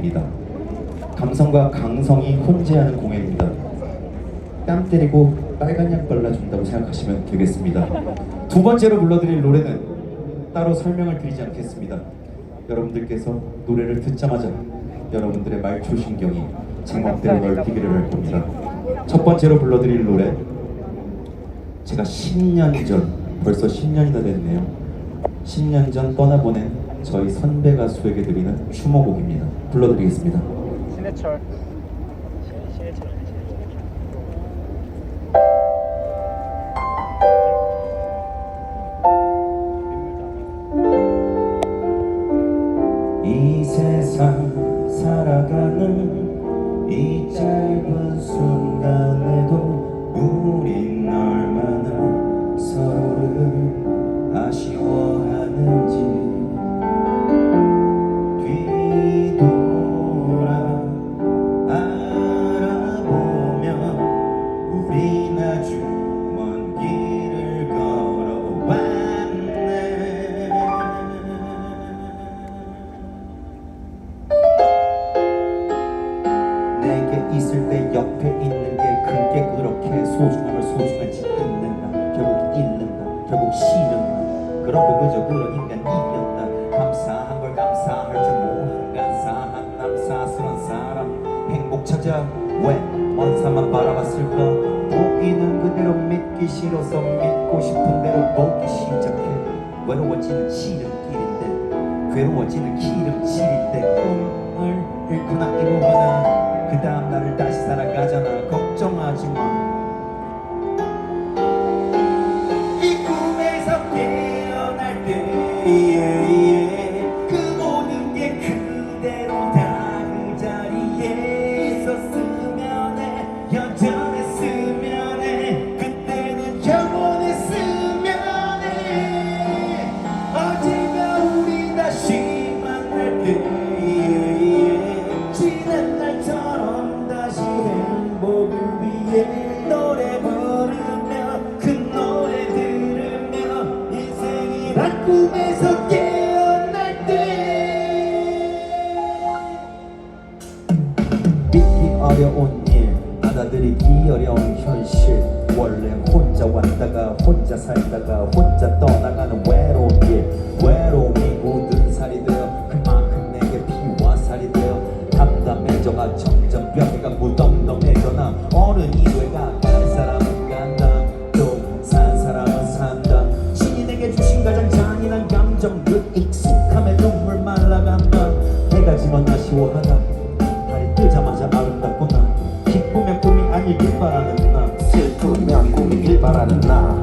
공연입니다. 감성과 강성이 혼재하는 공연입니다. 땀 때리고 빨간 약 발라준다고 생각하시면 되겠습니다. 두 번째로 불러드릴 노래는 따로 설명을 드리지 않겠습니다. 여러분들께서 노래를 듣자마자 여러분들의 말초신경이 장막대로 넓히기를 할 겁니다. 첫 번째로 불러드릴 노래 제가 10년 전 벌써 10년이나 됐네요. 10년 전 떠나보낸 저희 선배 가수에게 드리는 추모곡입니다. 불러드리겠습니다. 신해철 신해철 이 세상 살아가는 소중한지 잊는다. 결국 잃는다. 결국 싫은다. 그렇고 그저 그런 인간이 었다. 감사한 걸 감사할 줄 모르는 간사한 남사스런 사람 행복 찾아 왜먼 산만 바라봤을까? 보이는 그대로 믿기 싫어서 믿고 싶은 대로 보기 시작해. 외로워지는 지름길인데 괴로워지는 기 꿈에서 깨어날 때. 믿기 어려운 일 받아들이기 어려운 현실. 원래 혼자 왔다가 혼자 살다가 혼자 떠나가는 외로운 길 외로움이 묻은 아쉬워하다 달이 뜨자마자 아름답구나. 기쁘면 꿈이 아니길 바라는 나. 슬프면 꿈이길 바라는 나